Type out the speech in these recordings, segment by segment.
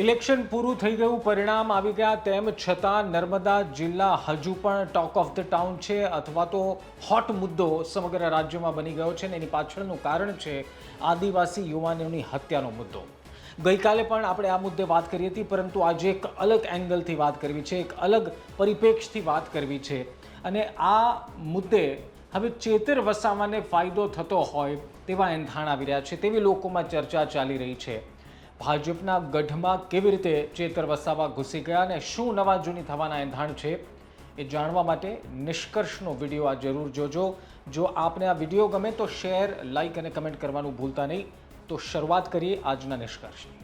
Election પૂરું થઈ ગયું, પરિણામ આવી ગયા તેમ છતાં નર્મદા જિલ્લા હજુ પણ ટોક ઓફ ધ ટાઉન છે અથવા તો હોટ મુદ્દો સમગ્ર રાજ્યમાં બની ગયો છે અને એની પાછળનું કારણ છે આદિવાસી યુવાનોની હત્યાનો મુદ્દો. ગઈકાલે પણ આપણે આ મુદ્દે વાત કરી હતી, પરંતુ આજે એક અલગ એંગલથી વાત કરવી છે, એક અલગ પરિપ્રેક્ષથી વાત કરવી છે. અને આ મુદ્દે હવે ચેતર વસાવાને ફાયદો થતો હોય તેવા એંધાણ આવી રહ્યા છે, તેવી લોકોમાં ચર્ચા ચાલી રહી છે. ભાજપના ગઢમાં કેવી રીતે ચેતર વસાવા ઘૂસી ગયા અને શું નવા જૂની થવાના એંધાણ છે એ જાણવા માટે નિષ્કર્ષનો વીડિયો આ જરૂર જોજો. જો આપને આ વીડિયો ગમે તો શેર, લાઈક અને કમેન્ટ કરવાનું ભૂલતા નહીં. તો શરૂઆત કરીએ આજના નિષ્કર્ષની.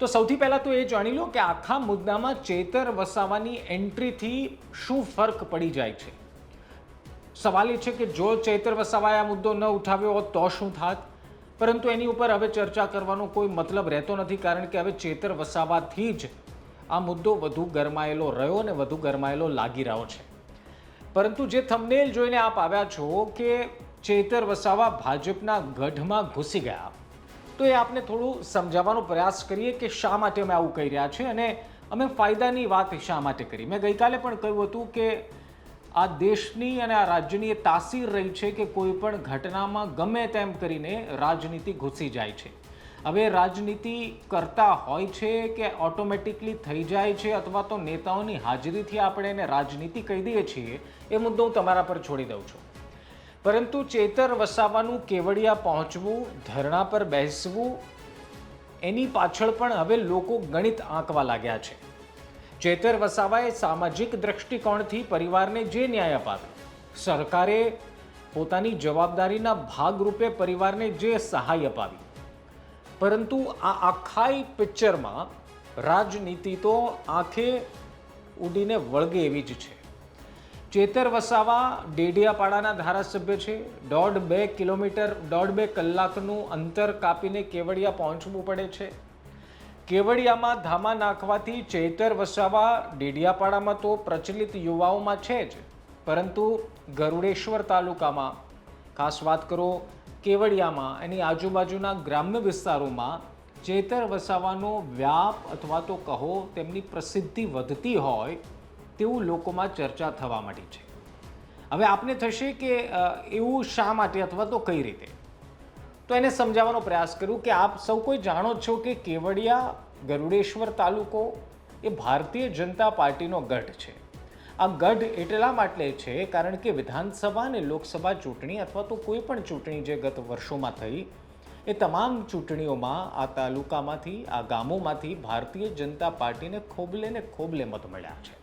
તો સૌથી પહેલાં તો એ જાણી લો કે આખા મુદ્દામાં ચેતર વસાવાની એન્ટ્રીથી શું ફરક પડી જાય છે. સવાલ એ છે કે જો ચૈતર વસાવાએ આ મુદ્દો ન ઉઠાવ્યો હોત તો શું થાત? પરંતુ એની ઉપર હવે ચર્ચા કરવાનો કોઈ મતલબ રહેતો નથી કારણ કે હવે ચેતર વસાવાથી જ આ મુદ્દો વધુ ગરમાયેલો રહ્યો અને વધુ ગરમાયેલો લાગી રહ્યો છે. પરંતુ જે થંબનેલ જોઈને આપ આવ્યા છો કે ચેતર વસાવા ભાજપના ગઢમાં ઘૂસી ગયા. તો એ આપને થોડું સમજાવવાનો પ્રયાસ કરીએ કે શા માટે અમે આવું કહી રહ્યા છે અને અમે ફાયદાની વાત શા માટે કરી? મેં ગઈકાલે પણ કહ્યું હતું કે આ દેશની અને આ રાજ્યની એ તાસીર રહી છે કે કોઈ પણ ઘટનામાં ગમે તેમ કરીને રાજનીતિ ઘૂસી જાય છે. હવે રાજનીતિ કરતા હોય છે કે ઓટોમેટિકલી થઈ જાય છે અથવા તો નેતાઓની હાજરીથી આપણે એને રાજનીતિ કહી દઈએ છીએ, એ મુદ્દો હું તમારા પર છોડી દઉં છું. પરંતુ ચેતર વસાવાનું, કેવડિયા પહોંચવું, ધરણા પર બેસવું, એની પાછળ પણ હવે લોકો ગણિત આંકવા લાગ્યા છે. ચેતર વસાવાએ સામાજિક દ્રષ્ટિકોણથી પરિવારને જે ન્યાય અપાવ્યો? સરકારે પોતાની જવાબદારીના ભાગરૂપે પરિવારને જે સહાય અપાવી? પરંતુ આ આખાઈ પિક્ચરમાં રાજનીતિ તો આંખે ઉડીને વળગે એવી જ છે. ચેતર વસાવા ડેડિયાપાડાના ધારાસભ્ય છે. દોઢ બે કિલોમીટર, દોઢ બે કલાકનું અંતર કાપીને કેવડિયા પહોંચવું પડે છે. કેવડિયામાં ધામા નાખવાથી ચેતર વસાવા ડેડિયાપાડામાં તો પ્રચલિત યુવાઓમાં છે જ. પરંતુ ગરુડેશ્વર તાલુકામાં, ખાસ વાત કરો કેવડિયામાં, એની આજુબાજુના ગ્રામ્ય વિસ્તારોમાં ચેતર વસાવાનો વ્યાપ અથવા તો કહો તેમની પ્રસિદ્ધિ વધતી હોય તેવું લોકોમાં ચર્ચા થવા માંડી છે. હવે આપને થશે કે એવું શા માટે અથવા તો કઈ રીતે? તો એને સમજાવવાનો પ્રયાસ કરું કે આપ સૌ કોઈ જાણો છો કે કેવડિયા, ગરુડેશ્વર તાલુકો એ ભારતીય જનતા પાર્ટીનો ગઢ છે. આ ગઢ એટલા માટે છે કારણ કે વિધાનસભા અને લોકસભા ચૂંટણી અથવા તો કોઈ પણ ચૂંટણી જે ગત વર્ષોમાં થઈ, એ તમામ ચૂંટણીઓમાં આ તાલુકામાંથી, આ ગામોમાંથી ભારતીય જનતા પાર્ટીને ખોબલે ને ખોબલે મત મળ્યા છે.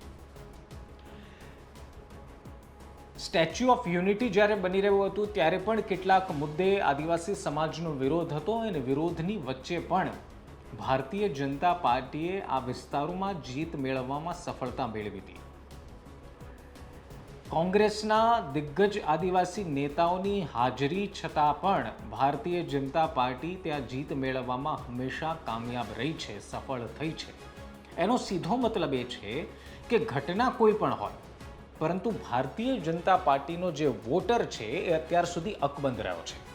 સ્ટેચ્યુ ઓફ યુનિટી જ્યારે બની રહ્યું હતું, ત્યારે પણ કેટલાક મુદ્દે આદિવાસી સમાજનો વિરોધ હતો અને વિરોધની વચ્ચે પણ ભારતીય જનતા પાર્ટીએ આ વિસ્તારોમાં જીત મેળવવામાં સફળતા મેળવી હતી. કોંગ્રેસના દિગ્ગજ આદિવાસી નેતાઓની હાજરી છતાં પણ ભારતીય જનતા પાર્ટી ત્યાં જીત મેળવવામાં હંમેશા કામયાબ રહી છે, સફળ થઈ છે. એનો સીધો મતલબ એ છે કે ઘટના કોઈ પણ હોય પરંતુ ભારતીય જનતા પાર્ટીનો જે વોટર છે એ અત્યાર સુધી અકબંધ રહ્યો છે.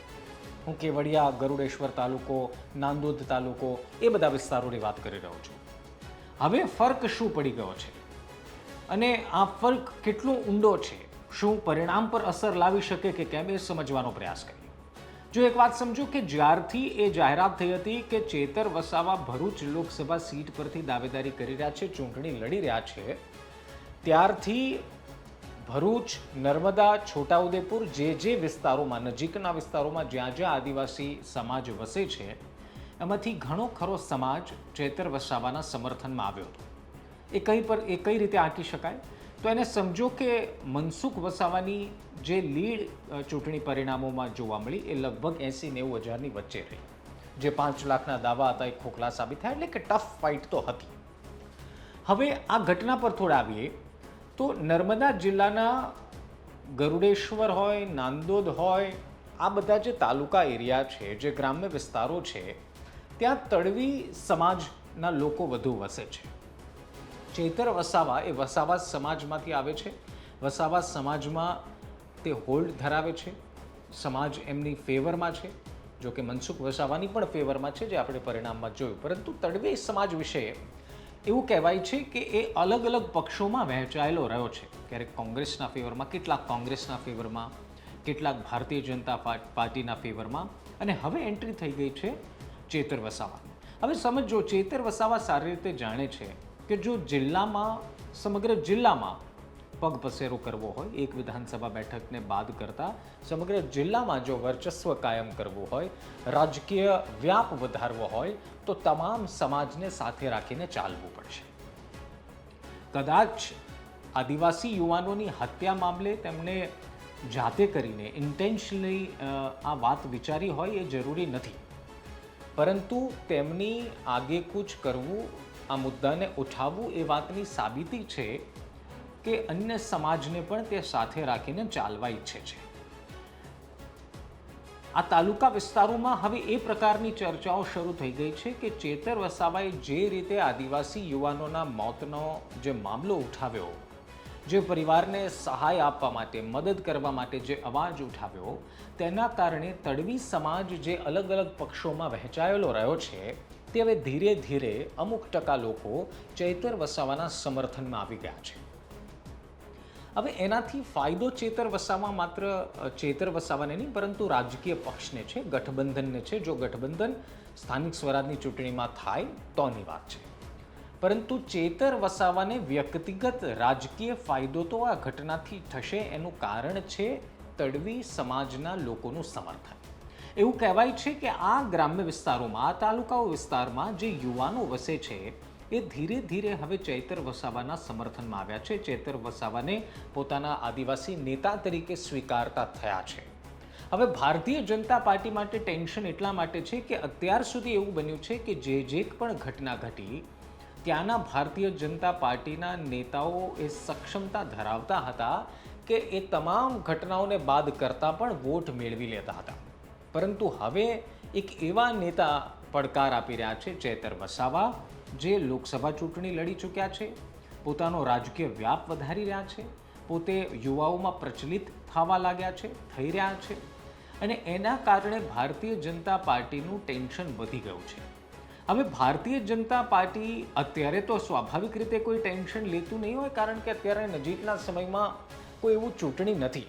હું કેવડિયા, ગરુડેશ્વર તાલુકો, નાંદોદ તાલુકો એ બધા વિસ્તારોની વાત કરી રહ્યો છું. હવે ફર્ક શું પડી ગયો છે? અને આ ફર્ક કેટલો ઊંડો છે? શું પરિણામ પર અસર લાવી શકે કે કેમ એ સમજવાનો પ્રયાસ કરીએ. જો એક વાત સમજો કે જ્યારથી એ જાહેરાત થઈ હતી કે ચેતર વસાવા ભરૂચ લોકસભા સીટ પરથી દાવેદારી કરી રહ્યા છે, ચૂંટણી લડી રહ્યા છે, ત્યારથી ભરૂચ, નર્મદા, છોટાઉદેપુર જે જે વિસ્તારોમાં, નજીકના વિસ્તારોમાં જ્યાં જ્યાં આદિવાસી સમાજ વસે છે, એમાંથી ઘણો ખરો સમાજ ચેતર વસાવાના સમર્થનમાં આવ્યો હતો. એ કઈ પર, એ કઈ રીતે આંકી શકાય? તો એને સમજો કે મનસુખ વસાવાની જે લીડ ચૂંટણી પરિણામોમાં જોવા મળી એ લગભગ એંસી નેવું હજારની વચ્ચે રહી. જે પાંચ લાખના દાવા હતા એ ખોખલા સાબિત થયા, એટલે કે ટફ ફાઇટ તો હતી. હવે આ ઘટના પર થોડા આવીએ. તો નર્મદા જિલ્લાના ગરુડેશ્વર હોય, નાંદોદ હોય, આ બધા જે તાલુકા એરિયા છે, જે ગ્રામ્ય વિસ્તારો છે, ત્યાં તળવી સમાજના લોકો વધુ વસે છે. ચેતર વસાવા એ વસાવા સમાજમાંથી આવે છે. વસાવા સમાજમાં તે હોલ્ડ ધરાવે છે. સમાજ એમની ફેવરમાં છે. જો કે મનસુખ વસાવાની પણ ફેવરમાં છે, જે આપણે પરિણામમાં જોયું. પરંતુ તડવી સમાજ વિશે એવું કહેવાય છે કે એ અલગ અલગ પક્ષોમાં વહેંચાયેલો રહ્યો છે. ક્યારેક કોંગ્રેસના ફેવરમાં કેટલાક કોંગ્રેસના ફેવરમાં કેટલાક ભારતીય જનતા પાર્ટીના ફેવરમાં અને હવે એન્ટ્રી થઈ ગઈ છે ચેતર વસાવા. હવે સમજો, ચેતર વસાવા સારી રીતે જાણે છે કે જો જિલ્લામાં, સમગ્ર જિલ્લામાં પગ પસેરો કરવો હોય, એક વિધાનસભા બેઠકને બાદ કરતા સમગ્ર જિલ્લામાં જો વર્ચસ્વ કાયમ કરવું હોય, રાજકીય વ્યાપ વધારવો હોય, તો તમામ સમાજને સાથે રાખીને ચાલવું પડશે. કદાચ આદિવાસી યુવાનોની હત્યા મામલે તેમણે જાતે કરીને ઇન્ટેન્શનલી આ વાત વિચારી હોય એ જરૂરી નથી. પરંતુ તેમની આગેકૂચ કરવું, આ મુદ્દાને ઉઠાવવું એ વાતની સાબિતી છે કે અન્ય સમાજને પણ તે સાથે રાખીને ચાલવા ઈચ્છે છે. આ તાલુકા વિસ્તારોમાં હવે એ પ્રકારની ચર્ચાઓ શરૂ થઈ ગઈ છે કે ચેતર વસાવાએ જે રીતે આદિવાસી યુવાનોના મોતનો જે મામલો ઉઠાવ્યો, જે પરિવારને સહાય આપવા માટે, મદદ કરવા માટે જે અવાજ ઉઠાવ્યો, તેના કારણે તડવી સમાજ જે અલગ અલગ પક્ષોમાં વહેંચાયેલો રહ્યો છે, તે હવે ધીરે ધીરે અમુક ટકા લોકો ચૈતર વસાવાના સમર્થનમાં આવી ગયા છે. હવે એનાથી ફાયદો ચેતર વસાવા માત્ર ચેતર વસાવાને નહીં, પરંતુ રાજકીય પક્ષને છે, ગઠબંધનને છે. જો ગઠબંધન સ્થાનિક સ્વરાજની ચૂંટણીમાં થાય, તોની વાત છે. પરંતુ ચેતર વસાવાને વ્યક્તિગત રાજકીય ફાયદો તો આ ઘટનાથી થશે, એનું કારણ છે તડવી સમાજના લોકોનું સમર્થન. એવું કહેવાય છે કે આ ગ્રામ્ય વિસ્તારોમાં, આ તાલુકાઓ વિસ્તારમાં જે યુવાનો વસે છે એ ધીરે ધીરે હવે ચૈતર વસાવાના સમર્થનમાં આવ્યા છે. ચૈતર વસાવાને પોતાના આદિવાસી નેતા તરીકે સ્વીકારતા થયા છે. હવે ભારતીય જનતા પાર્ટી માટે ટેન્શન એટલા માટે છે કે અત્યાર સુધી એવું બન્યું છે કે જે જે પણ ઘટના ઘટી, ત્યાંના ભારતીય જનતા પાર્ટીના નેતાઓ એ સક્ષમતા ધરાવતા હતા કે એ તમામ ઘટનાઓને બાદ કરતાં પણ વોટ મેળવી લેતા હતા. પરંતુ હવે એક એવા નેતા પડકાર આપી રહ્યા છે ચેતર વસાવા જે લોકસભા ચૂંટણી લડી ચૂક્યા છે, પોતાનો રાજકીય વ્યાપ વધારી રહ્યા છે, પોતે યુવાઓમાં પ્રચલિત થવા લાગ્યા છે, થઈ રહ્યા છે અને એના કારણે ભારતીય જનતા પાર્ટીનું ટેન્શન વધી ગયું છે. હવે ભારતીય જનતા પાર્ટી અત્યારે તો સ્વાભાવિક રીતે કોઈ ટેન્શન લેતું નહીં હોય કારણ કે અત્યારે નજીકના સમયમાં કોઈ એવું ચૂંટણી નથી.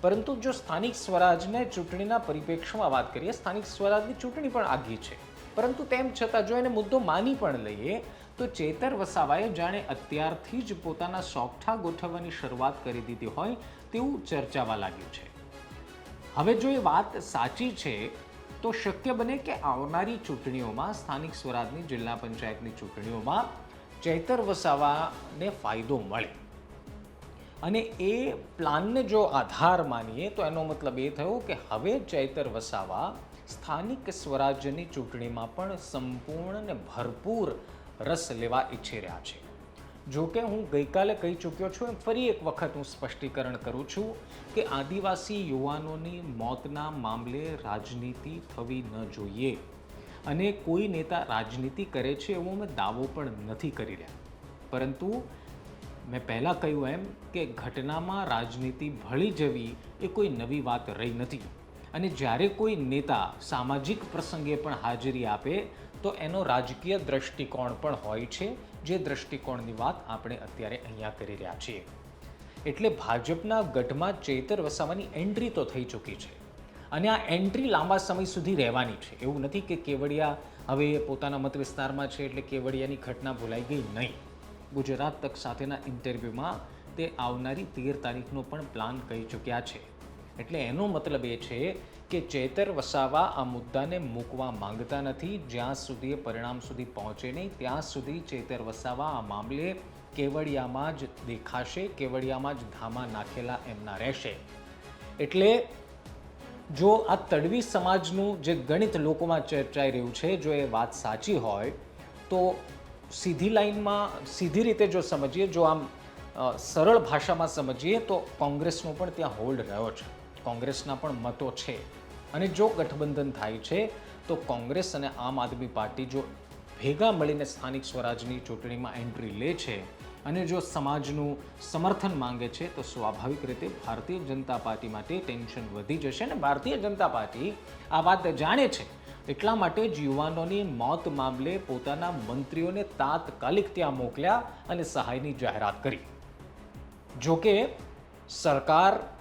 પરંતુ જો સ્થાનિક સ્વરાજને ચૂંટણીના પરિપ્રેક્ષમાં વાત કરીએ, સ્થાનિક સ્વરાજની ચૂંટણી પણ આગી છે. પરંતુ તેમ છતાં જો એને મુદ્દો માની પણ લઈએ, તો ચેતર વસાવાએ જાણે અત્યારથી જ પોતાના સોગઠા ગોઠવવાની શરૂઆત કરી દીધી હોય તેવું ચર્ચાવા લાગ્યું છે. હવે જો એ વાત સાચી છે, તો શક્ય બને કે આવનારી ચૂંટણીઓમાં, સ્થાનિક સ્વરાજની જિલ્લા પંચાયતની ચૂંટણીઓમાં ચેતર વસાવાને ફાયદો મળે. અને એ પ્લાનને જો આધાર માનીએ, તો એનો મતલબ એ થયો કે હવે ચૈતર વસાવા સ્થાનિક સ્વરાજ્યની ચૂંટણીમાં પણ સંપૂર્ણ ને ભરપૂર રસ લેવા ઈચ્છી રહ્યા છે. જો કે હું ગઈકાલે કહી ચૂક્યો છું, એમ ફરી એક વખત હું સ્પષ્ટીકરણ કરું છું કે આદિવાસી યુવાનોની મોતના મામલે રાજનીતિ થવી ન જોઈએ અને કોઈ નેતા રાજનીતિ કરે છે એવો મેં દાવો પણ નથી કરી રહ્યા. પરંતુ મેં પહેલાં કહ્યું એમ કે ઘટનામાં રાજનીતિ ભળી જવી એ કોઈ નવી વાત રહી નથી. અને જ્યારે કોઈ નેતા સામાજિક પ્રસંગે પણ હાજરી આપે, તો એનો રાજકીય દ્રષ્ટિકોણ પણ હોય છે, જે દ્રષ્ટિકોણની વાત આપણે અત્યારે અહીંયા કરી રહ્યા છીએ. એટલે ભાજપના ગઢમાં ચેતર વસાવાની એન્ટ્રી તો થઈ ચૂકી છે. અને આ એન્ટ્રી લાંબા સમય સુધી રહેવાની છે. એવું નથી કે કેવડિયા હવે પોતાના મત વિસ્તારમાં છે એટલે કેવડિયાની ઘટના ભૂલાઈ ગઈ નહીં. ગુજરાત તક સાથેના ઇન્ટરવ્યૂમાં તે આવનારી તેર તારીખનો પણ પ્લાન કહી ચૂક્યા છે. એટલે એનો મતલબ એ છે કે ચેતર વસાવા આ મુદ્દાને મૂકવા માંગતા નથી. જ્યાં સુધી પરિણામ સુધી પહોંચે નહીં, ત્યાં સુધી ચેતર વસાવા આ મામલે કેવડિયામાં જ દેખાશે, કેવડિયામાં જ ધામા નાખેલા એમના રહેશે. એટલે જો આ તડવી સમાજનું જે ગણિત લોકોમાં ચર્ચાઈ રહ્યું છે, જો એ વાત સાચી હોય, તો સીધી લાઈનમાં, સીધી રીતે જો સમજીએ, જો આમ સરળ ભાષામાં સમજીએ, તો કોંગ્રેસનો પણ ત્યાં હોલ્ડ રહ્યો છે. કોંગ્રેસના પણ મતો છે. અને જો ગઠબંધન થાય છે, તો કોંગ્રેસ અને આમ આદમી પાર્ટી જો ભેગા મળીને સ્થાનિક સ્વરાજની ચૂંટણીમાં એન્ટ્રી લે છે અને જો સમાજનું સમર્થન માંગે છે, તો સ્વાભાવિક રીતે ભારતીય જનતા પાર્ટી માટે ટેન્શન વધી જશે અને ભારતીય જનતા પાર્ટી આ વાત જાણે છે. એટલા માટે જ યુવાનોની મોત મામલે પોતાના મંત્રીઓને તાત્કાલિક ત્યાં મોકલ્યા અને સહાયની જાહેરાત કરી. જોકે સરકાર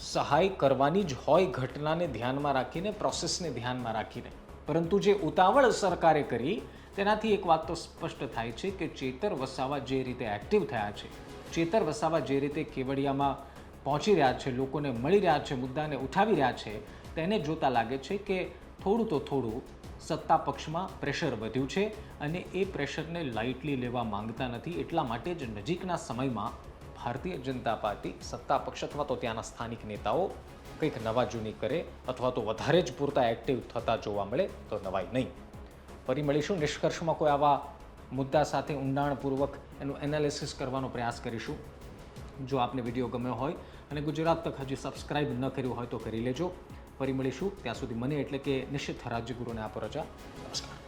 સહાય કરવાની જ હોય ઘટનાને ધ્યાનમાં રાખીને પ્રોસેસને ધ્યાનમાં રાખીને. પરંતુ જે ઉતાવળ સરકારે કરી, તેનાથી એક વાત તો સ્પષ્ટ થાય છે કે ચેતર વસાવા જે રીતે એક્ટિવ થયા છે, ચેતર વસાવા જે રીતે કેવડિયામાં પહોંચી રહ્યા છે, લોકોને મળી રહ્યા છે, મુદ્દાને ઉઠાવી રહ્યા છે, તેને જોતા લાગે છે કે થોડું તો થોડું સત્તા પક્ષમાં પ્રેશર વધ્યું છે અને એ પ્રેશરને લાઇટલી લેવા માંગતા નથી, એટલા માટે જ નજીકના સમયમાં ભારતીય જનતા પાર્ટી, સત્તા પક્ષ અથવા તો ત્યાંના સ્થાનિક નેતાઓ કંઈક નવા જૂની કરે અથવા તો વધારે જ પૂરતા એક્ટિવ થતા જોવા મળે તો નવાઈ નહીં. ફરી મળીશું. નિષ્કર્ષમાં કોઈ આવા મુદ્દા સાથે ઊંડાણપૂર્વક એનું એનાલિસિસ કરવાનો પ્રયાસ કરીશું. જો આપને વીડિયો ગમ્યો હોય અને ગુજરાત તક હજી સબસ્ક્રાઇબ ન કર્યું હોય તો કરી લેજો. ફરી મળીશું. ત્યાં સુધી મને એટલે કે નિશ્ચિત રાજ્યગુરુને આપો રજા. નમસ્કાર.